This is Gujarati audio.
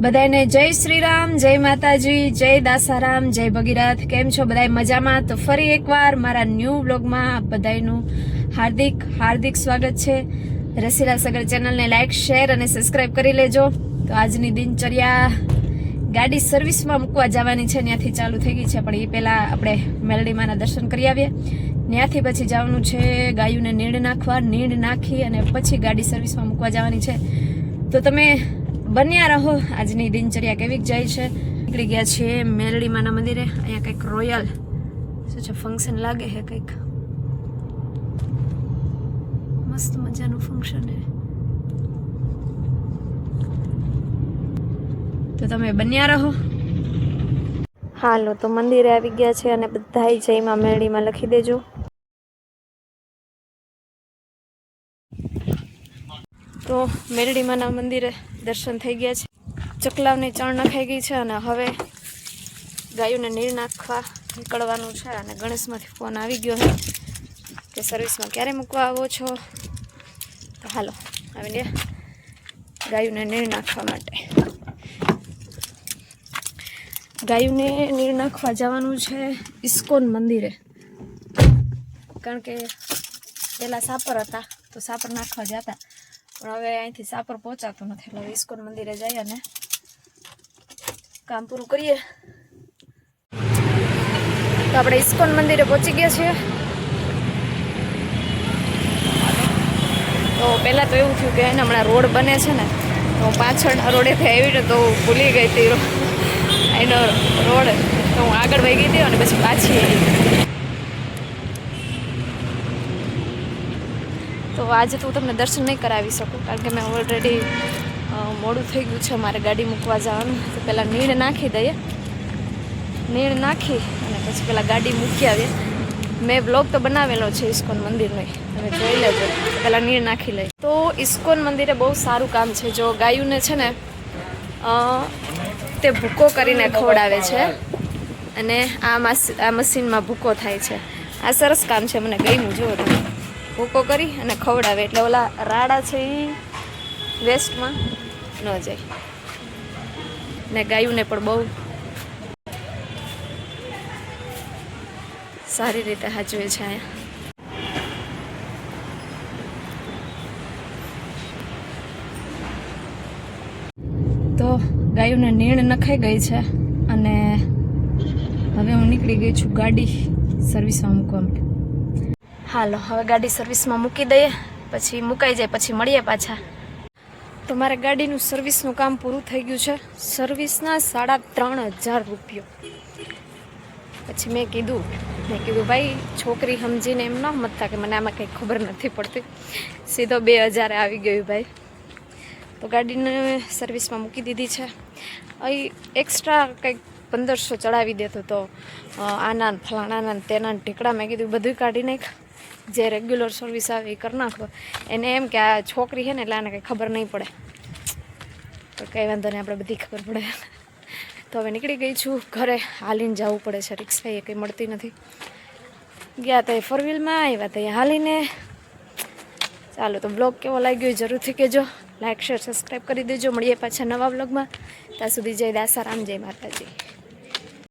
બધાને જય શ્રી રામ જય માતાજી, જય દાસારામ, જય ભગીરથ. કેમ છો બધા મજામાં? તો ફરી એકવાર મારા ન્યૂ બ્લોગમાં બધાનું હાર્દિક હાર્દિક સ્વાગત છે. રસીલા સગર ચેનલને લાઇક શેર અને સબસ્ક્રાઇબ કરી લેજો. તો આજની દિનચર્યા ગાડી સર્વિસમાં મૂકવા જવાની છે. ત્યાંથી ચાલુ થઈ ગઈ છે, પણ એ પહેલાં આપણે મેલડીમાના દર્શન કરી આવીએ. ત્યાંથી પછી જવાનું છે ગાયુંને નીણ નાખવા, નીણ નાખી અને પછી ગાડી સર્વિસમાં મૂકવા જવાની છે. તો તમે બન્યા રહો. આજની દિનચર્યા કેવી જાય છે? નીકળી ગયા છીએ મેલડીમાના મંદિરે. અહીંયા કંઈક રોયલ શું છે ફંક્શન લાગે છે કંઈક? મસ્ત મજાનું ફંક્શન છે તો તમે બન્યા રહો. હાલો, તો મંદિરે આવી ગયા છે અને બધાય જયમાં મેળીમાં લખી દેજો. તો મેરડીમાના મંદિરે દર્શન થઈ ગયા છે. ચકલાવની ચણ નખાઈ ગઈ છે અને હવે ગાયોને નીર નાખવા નીકળવાનું છે અને ગણેશમાંથી ફોન આવી ગયો છે કે સર્વિસમાં ક્યારે મૂકવા આવો છો? તો હાલો, આવીને ગાયોને નીર નાખવા માટે. ગાયોને નીર નાખવા જવાનું છે ઇસ્કોન મંદિરે. કારણ કે પહેલાં સાપર હતા, તો સાપર નાખવા જતા. હવે અહીંથી સાપર પહોંચાતું નથી. એટલે ઇસ્કોન મંદિરે જઈએ ને કામ પૂરું કરીએ. તો આપણે ઇસ્કોન મંદિરે પહોંચી ગયા છીએ. તો પહેલાં તો એવું થયું કે એને હમણાં રોડ બને છે ને, તો પાછળના રોડેથી આવી ને તો ભૂલી ગઈ હતી. એનો રોડ, તો હું આગળ વહી ગઈ હતી અને પછી પાછી આવી. તો આજે તો હું તમને દર્શન નહીં કરાવી શકું, કારણ કે મેં ઓલરેડી મોડું થઈ ગયું છે મારે ગાડી મૂકવા જવાનું. તો પહેલાં નીણ નાખી દઈએ. નીણ નાખી અને પછી પહેલાં ગાડી મૂકી આવીએ. મેં બ્લોગ તો બનાવેલો છે ઇસ્કોન મંદિરનો. તમે જોઈ લેજો. પહેલાં નીણ નાખી લઈ તો ઇસ્કોન મંદિરે બહુ સારું કામ છે. જો ગાયુંને છે ને તે ભૂકો કરીને ખવડાવે છે. અને આ મશીનમાં ભૂકો થાય છે. આ સરસ કામ છે. મને ગમ્યું જોવો તમે. ભૂકો કરી અને ખવડાવે. એટલે ઓલા રાડા છે એ વેસ્ટમાં ન જાય. ને ગાયુંને પણ બહુ સારી રીતે હાચવે છે અહીંયા. તો ગાયુંને નીણ નખાઈ ગઈ છે અને હવે હું નીકળી ગઈ છું ગાડી સર્વિસમાં મૂકવા માટે. હાલો, હવે ગાડી સર્વિસમાં મૂકી દઈએ, પછી મુકાઈ જાય, પછી મળીએ પાછા. તો મારે ગાડીનું સર્વિસનું કામ પૂરું થઈ ગયું છે. સર્વિસના સાડા ત્રણ હજાર રૂપિયો. પછી મેં કીધું મેં કીધું, ભાઈ, છોકરી સમજીને એમ ન મતતા કે મને આમાં કંઈ ખબર નથી પડતી. સીધો બે હજારે આવી ગયું ભાઈ. તો ગાડીને સર્વિસમાં મૂકી દીધી છે. અહીં એક્સ્ટ્રા કંઈક પંદરસો ચડાવી દેતો તો આના ફલાણાના તેના ઢીકડા મેં કીધું બધું કાઢી નાખ જે રેગ્યુલર સર્વિસ આવે એ કરી નાખો. એને એમ કે આ છોકરી છે ને એટલે આને કંઈ ખબર નહીં પડે. તો કંઈ વાંધો નહીં, આપણે બધી ખબર પડે. તો હવે નીકળી ગઈ છું ઘરે. હાલીને જવું પડે છે. રિક્ષા એ કંઈ મળતી નથી. ગયા તો ફોર વ્હીલમાં આવ્યા તો હાલીને. ચાલો, તો બ્લોગ કેવો લાગ્યો જરૂરથી કહેજો. લાઇક શેર સબસ્ક્રાઈબ કરી દેજો. મળીએ પાછા નવા બ્લોગમાં ત્યાં સુધી જય દાસારામ, જય માતાજી.